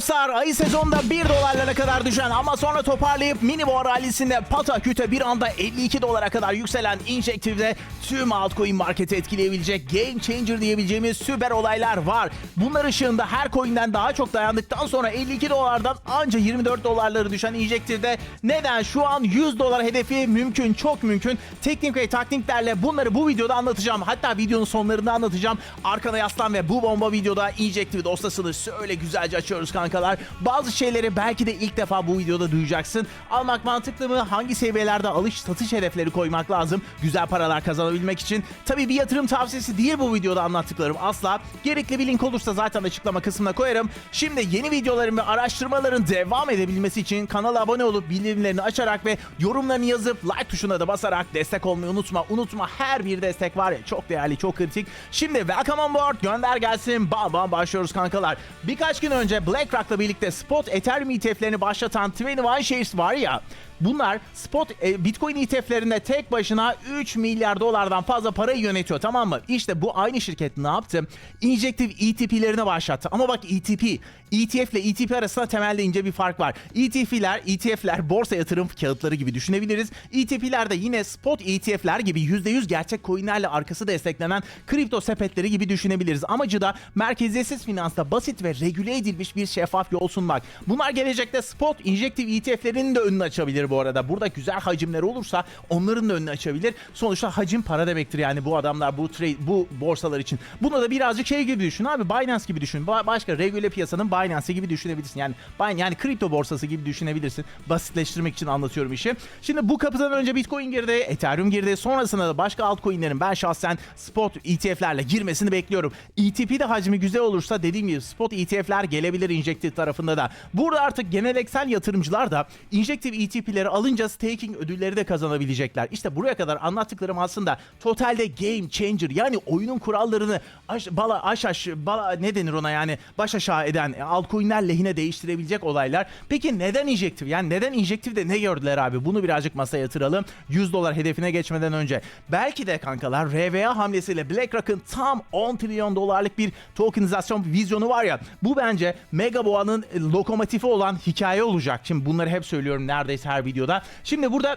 dostlar ayı sezonda 1 dolarlara kadar düşen ama sonra toparlayıp mini boğa rallisinde pataküte bir anda 52 dolara kadar yükselen Injective'de tüm altcoin marketi etkileyebilecek game changer diyebileceğimiz süper olaylar var. Bunlar ışığında her coin'den daha çok dayandıktan sonra 52 dolardan anca 24 dolarları düşen Injective'de neden şu an 100 dolar hedefi mümkün çok mümkün. Teknik ve taktiklerle bunları bu videoda anlatacağım. Hatta videonun sonlarında anlatacağım. Arkana yaslan ve bu bomba videoda Injective dosyasını şöyle güzelce açıyoruz kankalar. Bazı şeyleri belki de ilk defa bu videoda duyacaksın. Almak mantıklı mı? Hangi seviyelerde alış satış hedefleri koymak lazım? Güzel paralar kazanabilmek için. Tabii bir yatırım tavsiyesi değil bu videoda anlattıklarım asla. Gerekli bir link olursa zaten açıklama kısmına koyarım. Şimdi yeni videoların ve araştırmaların devam edebilmesi için kanala abone olup bildirimlerini açarak ve yorumlarını yazıp like tuşuna da basarak destek olmayı unutma. Unutma her bir destek var ya çok değerli, çok kritik. Şimdi welcome on board gönder gelsin. Bam bam başlıyoruz kankalar. Birkaç gün önce BlackRock'la birlikte spot Ethereum ETF'lerini başlatan 21 Shares var ya Bunlar spot e, Bitcoin ETF'lerinde tek başına 3 milyar dolardan fazla parayı yönetiyor tamam mı? İşte bu aynı şirket ne yaptı? Injective ETP'lerini başlattı. Ama bak ETP, ETF ile ETP arasında temelde ince bir fark var. ETF'ler, ETF'ler borsa yatırım kağıtları gibi düşünebiliriz. ETP'ler de yine spot ETF'ler gibi %100 gerçek coinlerle arkası desteklenen kripto sepetleri gibi düşünebiliriz. Amacı da merkeziyetsiz finansta basit ve regüle edilmiş bir şeffaf yol sunmak. Bunlar gelecekte spot injective ETF'lerinin de önünü açabilir bu arada. Burada güzel hacimleri olursa onların da önünü açabilir. Sonuçta hacim para demektir yani bu adamlar bu trade bu borsalar için. Bunu da birazcık şey gibi düşün abi Binance gibi düşün. Ba- başka regüle piyasanın Binance gibi düşünebilirsin. Yani yani kripto borsası gibi düşünebilirsin. Basitleştirmek için anlatıyorum işi. Şimdi bu kapıdan önce Bitcoin girdi, Ethereum girdi. Sonrasında da başka altcoin'lerin ben şahsen spot ETF'lerle girmesini bekliyorum. ETP de hacmi güzel olursa dediğim gibi spot ETF'ler gelebilir Injective tarafında da. Burada artık geleneksel yatırımcılar da Injective ETP'leri alınca staking ödülleri de kazanabilecekler. İşte buraya kadar anlattıklarım aslında totalde game changer yani oyunun kurallarını aş, bala aş aş bala ne denir ona yani baş aşağı eden altcoin'ler lehine değiştirebilecek olaylar. Peki neden Injective? Yani neden Injective'de ne gördüler abi? Bunu birazcık masaya yatıralım. 100 dolar hedefine geçmeden önce. Belki de kankalar RVA hamlesiyle BlackRock'ın tam 10 trilyon dolarlık bir tokenizasyon vizyonu var ya. Bu bence Mega Boğa'nın lokomotifi olan hikaye olacak. Şimdi bunları hep söylüyorum neredeyse her videoda. Şimdi burada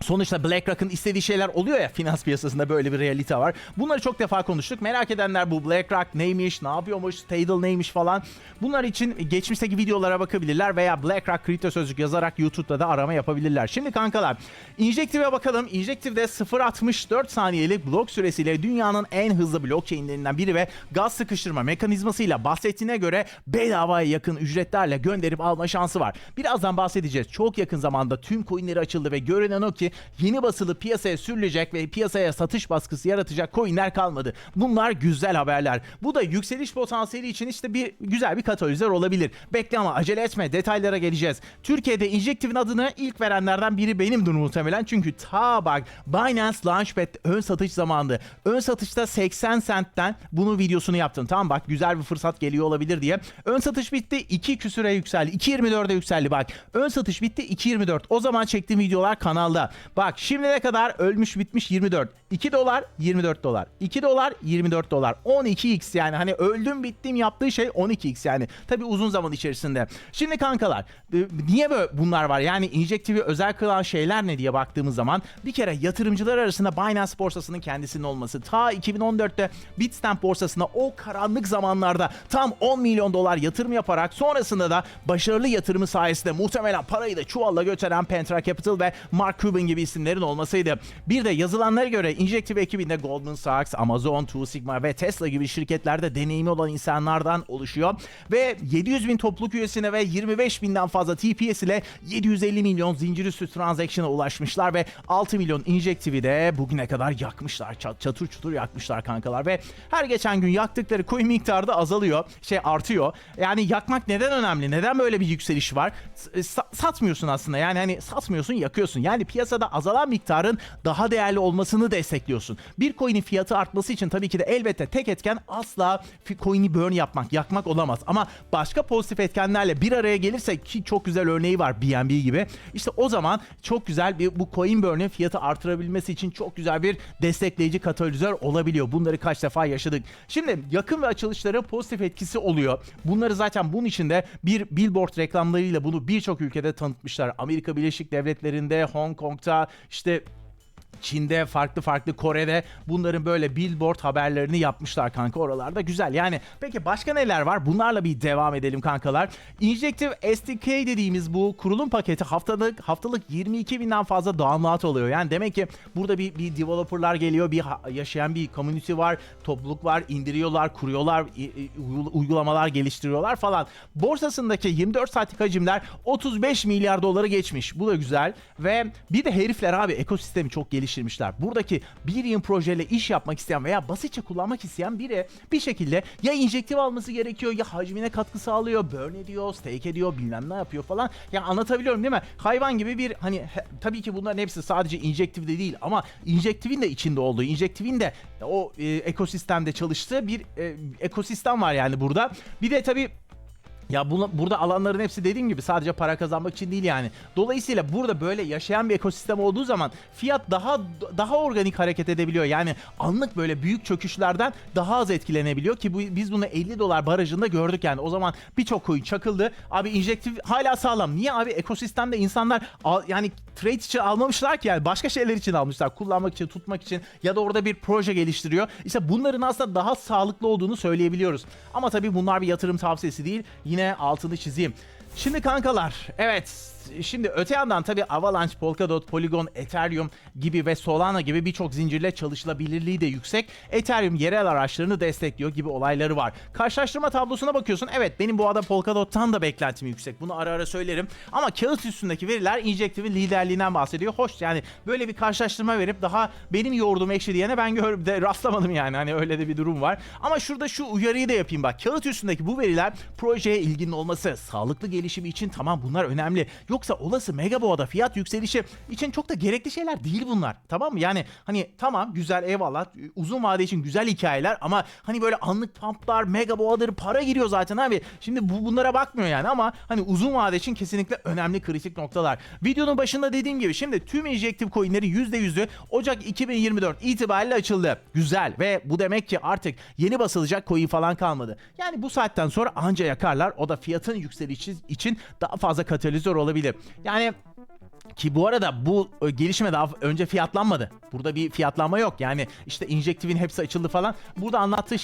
Sonuçta BlackRock'ın istediği şeyler oluyor ya finans piyasasında böyle bir realite var. Bunları çok defa konuştuk. Merak edenler bu BlackRock neymiş, ne yapıyormuş, Stadle neymiş falan. Bunlar için geçmişteki videolara bakabilirler veya BlackRock kripto sözlük yazarak YouTube'da da arama yapabilirler. Şimdi kankalar Injective'e bakalım. Injective'de 0.64 saniyelik blok süresiyle dünyanın en hızlı blockchain'lerinden biri ve gaz sıkıştırma mekanizmasıyla bahsettiğine göre bedavaya yakın ücretlerle gönderip alma şansı var. Birazdan bahsedeceğiz. Çok yakın zamanda tüm coinleri açıldı ve görünen o ki yeni basılı piyasaya sürülecek ve piyasaya satış baskısı yaratacak coinler kalmadı. Bunlar güzel haberler. Bu da yükseliş potansiyeli için işte bir güzel bir katalizör olabilir. Bekle ama acele etme detaylara geleceğiz. Türkiye'de Injective'in adını ilk verenlerden biri benimdir muhtemelen. Çünkü ta bak Binance Launchpad ön satış zamanı. Ön satışta 80 centten bunu videosunu yaptım. Tamam bak güzel bir fırsat geliyor olabilir diye. Ön satış bitti 2 küsüre yükseldi. 2.24'e yükseldi bak. Ön satış bitti 2.24. O zaman çektiğim videolar kanalda. Bak şimdiye kadar ölmüş bitmiş 24. 2 dolar 24 dolar. 2 dolar 24 dolar. 12x yani hani öldüm bittim yaptığı şey 12x yani. Tabi uzun zaman içerisinde. Şimdi kankalar e, niye böyle bunlar var? Yani Injective'i özel kılan şeyler ne diye baktığımız zaman bir kere yatırımcılar arasında Binance borsasının kendisinin olması. Ta 2014'te Bitstamp borsasına o karanlık zamanlarda tam 10 milyon dolar yatırım yaparak sonrasında da başarılı yatırımı sayesinde muhtemelen parayı da çuvalla götüren Pentra Capital ve Mark Cuban gibi isimlerin olmasıydı. Bir de yazılanlara göre Injective ekibinde Goldman Sachs, Amazon, Two Sigma ve Tesla gibi şirketlerde deneyimi olan insanlardan oluşuyor. Ve 700 bin topluluk üyesine ve 25 binden fazla TPS ile 750 milyon zincir üstü transaction'a ulaşmışlar ve 6 milyon Injective'i de bugüne kadar yakmışlar. Çat, çatır çutur yakmışlar kankalar ve her geçen gün yaktıkları coin miktarı da azalıyor. Şey artıyor. Yani yakmak neden önemli? Neden böyle bir yükseliş var? S- sa- satmıyorsun aslında. Yani hani satmıyorsun, yakıyorsun. Yani piyasada azalan miktarın daha değerli olmasını destekliyor destekliyorsun. Bir coin'in fiyatı artması için tabii ki de elbette tek etken asla coin'i burn yapmak, yakmak olamaz. Ama başka pozitif etkenlerle bir araya gelirse ki çok güzel örneği var BNB gibi. İşte o zaman çok güzel bir bu coin burn'in fiyatı artırabilmesi için çok güzel bir destekleyici katalizör olabiliyor. Bunları kaç defa yaşadık. Şimdi yakın ve açılışların pozitif etkisi oluyor. Bunları zaten bunun içinde bir billboard reklamlarıyla bunu birçok ülkede tanıtmışlar. Amerika Birleşik Devletleri'nde, Hong Kong'ta, işte Çin'de, farklı farklı Kore'de bunların böyle billboard haberlerini yapmışlar kanka oralarda güzel. Yani peki başka neler var? Bunlarla bir devam edelim kankalar. Injective SDK dediğimiz bu kurulum paketi haftalık haftalık 22 binden fazla download oluyor. Yani demek ki burada bir, bir developerlar geliyor, bir yaşayan bir community var, topluluk var, indiriyorlar, kuruyorlar, uygulamalar geliştiriyorlar falan. Borsasındaki 24 saatlik hacimler 35 milyar doları geçmiş. Bu da güzel ve bir de herifler abi ekosistemi çok geliştirmişler. Buradaki bir yıl projeyle iş yapmak isteyen veya basitçe kullanmak isteyen biri bir şekilde ya injektif alması gerekiyor ya hacmine katkı sağlıyor, burn ediyor, stake ediyor, bilmem ne yapıyor falan. Ya anlatabiliyorum değil mi? Hayvan gibi bir hani he- tabii ki bunların hepsi sadece injektif de değil ama injektifin de içinde olduğu, injektifin de o e, ekosistemde çalıştığı bir e, ekosistem var yani burada. Bir de tabii ya buna, burada alanların hepsi dediğim gibi sadece para kazanmak için değil yani. Dolayısıyla burada böyle yaşayan bir ekosistem olduğu zaman fiyat daha daha organik hareket edebiliyor. Yani anlık böyle büyük çöküşlerden daha az etkilenebiliyor ki bu, biz bunu 50 dolar barajında gördük yani. O zaman birçok coin çakıldı. Abi injektif hala sağlam. Niye abi ekosistemde insanlar al- yani trade için almamışlar ki yani başka şeyler için almışlar. Kullanmak için, tutmak için ya da orada bir proje geliştiriyor. İşte bunların aslında daha sağlıklı olduğunu söyleyebiliyoruz. Ama tabii bunlar bir yatırım tavsiyesi değil. Yine altını çizeyim. Şimdi kankalar, evet Şimdi öte yandan tabii Avalanche, Polkadot, Polygon, Ethereum gibi ve Solana gibi birçok zincirle çalışılabilirliği de yüksek. Ethereum yerel araçlarını destekliyor gibi olayları var. Karşılaştırma tablosuna bakıyorsun. Evet benim bu arada Polkadot'tan da beklentim yüksek. Bunu ara ara söylerim. Ama kağıt üstündeki veriler Injective'in liderliğinden bahsediyor. Hoş yani böyle bir karşılaştırma verip daha benim yoğurdum ekşi diyene ben gör de rastlamadım yani. Hani öyle de bir durum var. Ama şurada şu uyarıyı da yapayım bak. Kağıt üstündeki bu veriler projeye ilginin olması, sağlıklı gelişimi için tamam bunlar önemli. Yoksa olası mega boğada fiyat yükselişi için çok da gerekli şeyler değil bunlar. Tamam mı? Yani hani tamam güzel eyvallah uzun vade için güzel hikayeler ama hani böyle anlık pumplar, mega boğadır para giriyor zaten abi. Şimdi bu bunlara bakmıyor yani ama hani uzun vade için kesinlikle önemli kritik noktalar. Videonun başında dediğim gibi şimdi tüm injektif coinleri %100'ü Ocak 2024 itibariyle açıldı. Güzel ve bu demek ki artık yeni basılacak coin falan kalmadı. Yani bu saatten sonra anca yakarlar. O da fiyatın yükselişi için daha fazla katalizör olabilir. Yani ki bu arada bu gelişme daha önce fiyatlanmadı. Burada bir fiyatlanma yok. Yani işte injektifin hepsi açıldı falan. Burada anlattığı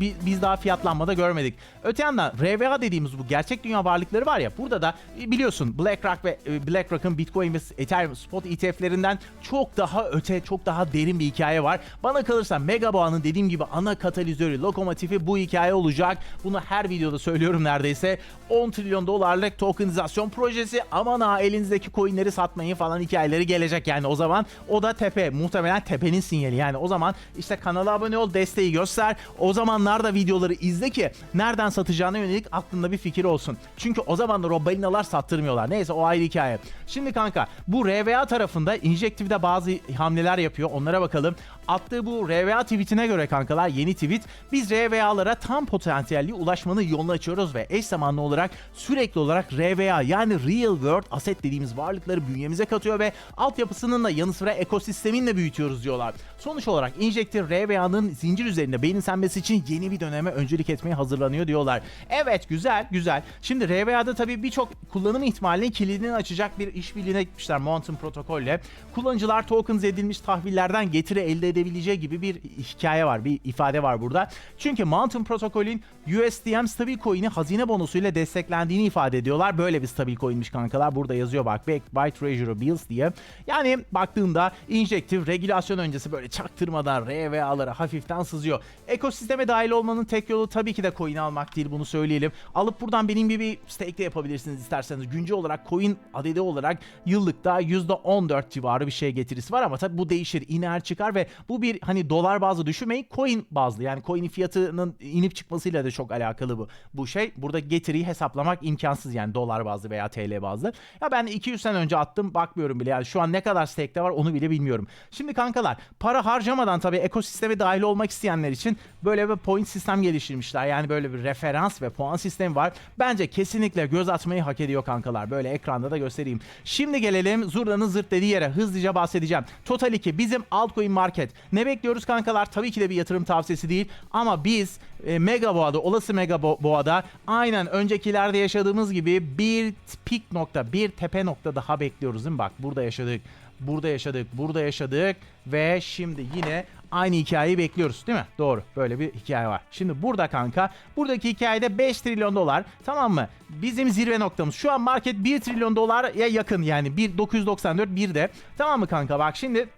bi- biz daha fiyatlanmada görmedik. Öte yandan RVA dediğimiz bu gerçek dünya varlıkları var ya. Burada da e, biliyorsun BlackRock ve e, BlackRock'ın Bitcoin ve Ethereum spot ETF'lerinden çok daha öte, çok daha derin bir hikaye var. Bana kalırsa Mega Boğa'nın dediğim gibi ana katalizörü, lokomotifi bu hikaye olacak. Bunu her videoda söylüyorum neredeyse. 10 trilyon dolarlık tokenizasyon projesi. Aman ha elinizdeki coinleri satmayın falan hikayeleri gelecek yani o zaman. O da tepe. Muhtemelen tepenin sinyali. Yani o zaman işte kanala abone ol, desteği göster. O zamanlarda videoları izle ki nereden satacağına yönelik aklında bir fikir olsun. Çünkü o zamanlar o balinalar sattırmıyorlar. Neyse o ayrı hikaye. Şimdi kanka bu RVA tarafında Injective'de bazı hamleler yapıyor. Onlara bakalım. Attığı bu RVA tweetine göre kankalar yeni tweet. Biz RVA'lara tam potansiyelli ulaşmanın yolunu açıyoruz ve eş zamanlı olarak sürekli olarak RVA yani Real World Asset dediğimiz varlıkları bünyemize katıyor ve altyapısının da yanı sıra ekosistemin de büyütüyoruz diyorlar. Sonuç olarak Injective RVA'nın zincir üzerinde benimsenmesi için yeni bir döneme öncülük etmeye hazırlanıyor diyorlar. Evet güzel güzel. Şimdi RVA'da tabii birçok kullanım ihtimalinin kilidini açacak bir işbirliğine gitmişler Mountain protokolle. Kullanıcılar tokens edilmiş tahvillerden getiri elde edebileceği gibi bir hikaye var, bir ifade var burada. Çünkü Mountain protokolün USDM stabil coin'i hazine bonusuyla desteklendiğini ifade ediyorlar. Böyle bir stabil coin'miş kankalar. Burada yazıyor bak backed by Treasury Bills diye. Yani baktığında injektif regülasyon öncesi böyle çaktırmadan RVA'lara hafiften sızıyor. Ekosisteme dahil olmanın tek yolu tabii ki de coin almak değil bunu söyleyelim. Alıp buradan benim gibi stake de yapabilirsiniz isterseniz. Güncel olarak coin adedi olarak yıllıkta %14 civarı bir şey getirisi var ama tabii bu değişir iner çıkar ve bu bir hani dolar bazlı düşünmeyin coin bazlı yani coin'in fiyatının inip çıkmasıyla da çok alakalı bu bu şey. Burada getiriyi hesaplamak imkansız yani dolar bazlı veya TL bazlı. Ya ben 200 sene önce attım bakmıyorum bile yani şu an ne kadar stake'te var onu bile bilmiyorum. Şimdi kankalar para harcamadan tabii ekosisteme dahil olmak isteyenler için böyle bir point sistem geliştirmişler. Yani böyle bir referans ve puan sistemi var. Bence kesinlikle göz atmayı hak ediyor kankalar. Böyle ekranda da göstereyim. Şimdi gelelim Zurna'nın zırt dediği yere hızlıca bahsedeceğim. Total 2 bizim altcoin market. Ne bekliyoruz kankalar? Tabii ki de bir yatırım tavsiyesi değil ama biz e, Mega Boğa'da, olası Mega Bo- Boğa'da aynen öncekilerde yaşadığımız gibi bir pik nokta, bir tepe nokta daha bekliyoruz değil mi? Bak burada yaşadık, burada yaşadık, burada yaşadık ve şimdi yine aynı hikayeyi bekliyoruz değil mi? Doğru. Böyle bir hikaye var. Şimdi burada kanka, buradaki hikayede 5 trilyon dolar tamam mı? Bizim zirve noktamız. Şu an market 1 trilyon dolara yakın yani 1 994 bir de. Tamam mı kanka? Bak şimdi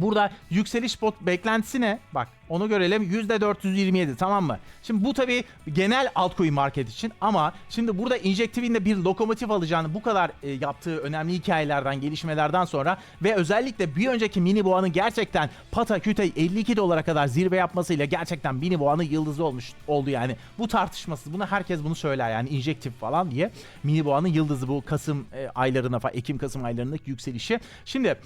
Burada yükseliş bot beklentisi ne? Bak onu görelim. %427 tamam mı? Şimdi bu tabii genel altcoin market için ama şimdi burada Injective'in de bir lokomotif alacağını bu kadar e, yaptığı önemli hikayelerden, gelişmelerden sonra ve özellikle bir önceki mini boğanın gerçekten pata küte 52 dolara kadar zirve yapmasıyla gerçekten mini boğanın yıldızı olmuş oldu yani. Bu tartışmasız. Bunu herkes bunu söyler yani Injective falan diye. Mini boğanın yıldızı bu Kasım e, aylarına falan Ekim Kasım aylarındaki yükselişi. Şimdi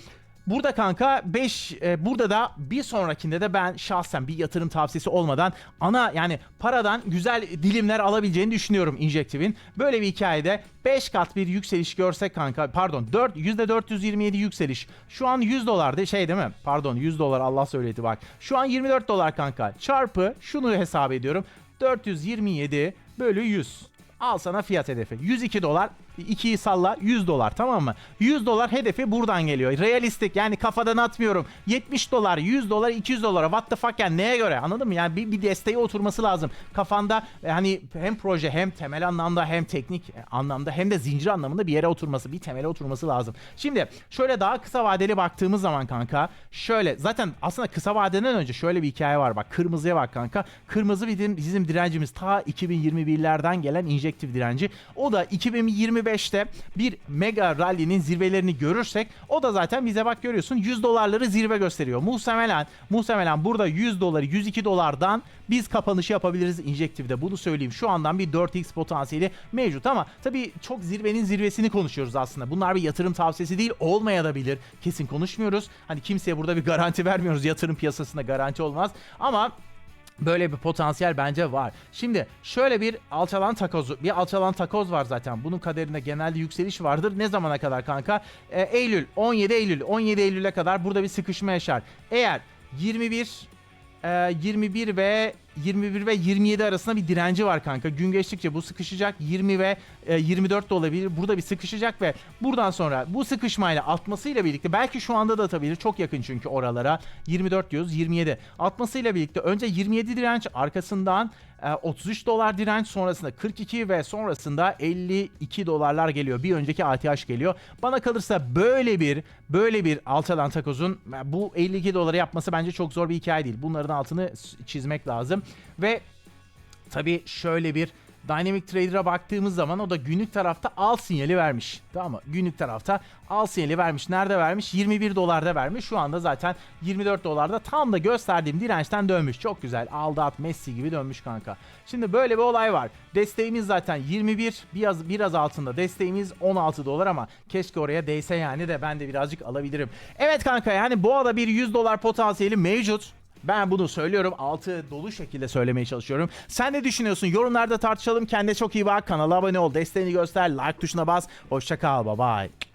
Burada kanka 5 burada da bir sonrakinde de ben şahsen bir yatırım tavsiyesi olmadan ana yani paradan güzel dilimler alabileceğini düşünüyorum Injective'in. Böyle bir hikayede 5 kat bir yükseliş görsek kanka pardon 4 %427 yükseliş. Şu an 100 dolar de şey değil mi? Pardon 100 dolar Allah söyledi bak. Şu an 24 dolar kanka. Çarpı şunu hesap ediyorum. 427 bölü 100. Al sana fiyat hedefi. 102 dolar. 2'yi salla 100 dolar tamam mı? 100 dolar hedefi buradan geliyor. Realistik yani kafadan atmıyorum. 70 dolar, 100 dolar, 200 dolara what the fuck yani neye göre anladın mı? Yani bir, bir desteği oturması lazım. Kafanda hani hem proje hem temel anlamda hem teknik anlamda hem de zincir anlamında bir yere oturması, bir temele oturması lazım. Şimdi şöyle daha kısa vadeli baktığımız zaman kanka şöyle zaten aslında kısa vadeden önce şöyle bir hikaye var bak kırmızıya bak kanka. Kırmızı bizim, bizim direncimiz ta 2021'lerden gelen injektif direnci. O da 2025'te bir mega rally'nin zirvelerini görürsek o da zaten bize bak görüyorsun 100 dolarları zirve gösteriyor. Muhtemelen muhtemelen burada 100 doları 102 dolardan biz kapanışı yapabiliriz injektifde. Bunu söyleyeyim. Şu andan bir 4x potansiyeli mevcut ama tabii çok zirvenin zirvesini konuşuyoruz aslında. Bunlar bir yatırım tavsiyesi değil olmaya da bilir. Kesin konuşmuyoruz. Hani kimseye burada bir garanti vermiyoruz. Yatırım piyasasında garanti olmaz. Ama Böyle bir potansiyel bence var. Şimdi şöyle bir alçalan takoz, bir alçalan takoz var zaten. Bunun kaderinde genelde yükseliş vardır. Ne zamana kadar kanka? Ee, Eylül, 17 Eylül, 17 Eylül'e kadar burada bir sıkışma yaşar. Eğer 21 e, 21 ve 21 ve 27 arasında bir direnci var kanka. Gün geçtikçe bu sıkışacak. 20 ve e, 24 de olabilir. Burada bir sıkışacak ve buradan sonra bu sıkışmayla atmasıyla birlikte belki şu anda da atabilir. Çok yakın çünkü oralara. 24 diyoruz 27. Atmasıyla birlikte önce 27 direnç arkasından e, 33 dolar direnç sonrasında 42 ve sonrasında 52 dolarlar geliyor. Bir önceki ATH geliyor. Bana kalırsa böyle bir böyle bir alçalan takozun e, bu 52 doları yapması bence çok zor bir hikaye değil. Bunların altını çizmek lazım. Ve tabii şöyle bir Dynamic Trader'a baktığımız zaman o da günlük tarafta al sinyali vermiş. Tamam mı? Günlük tarafta al sinyali vermiş. Nerede vermiş? 21 dolarda vermiş. Şu anda zaten 24 dolarda tam da gösterdiğim dirençten dönmüş. Çok güzel. Aldı at Messi gibi dönmüş kanka. Şimdi böyle bir olay var. Desteğimiz zaten 21 biraz biraz altında. Desteğimiz 16 dolar ama keşke oraya değse yani de ben de birazcık alabilirim. Evet kanka yani bu arada bir 100 dolar potansiyeli mevcut. Ben bunu söylüyorum. Altı dolu şekilde söylemeye çalışıyorum. Sen ne düşünüyorsun? Yorumlarda tartışalım. Kendine çok iyi bak. Kanala abone ol. Desteğini göster. Like tuşuna bas. Hoşça kal. Bye bye.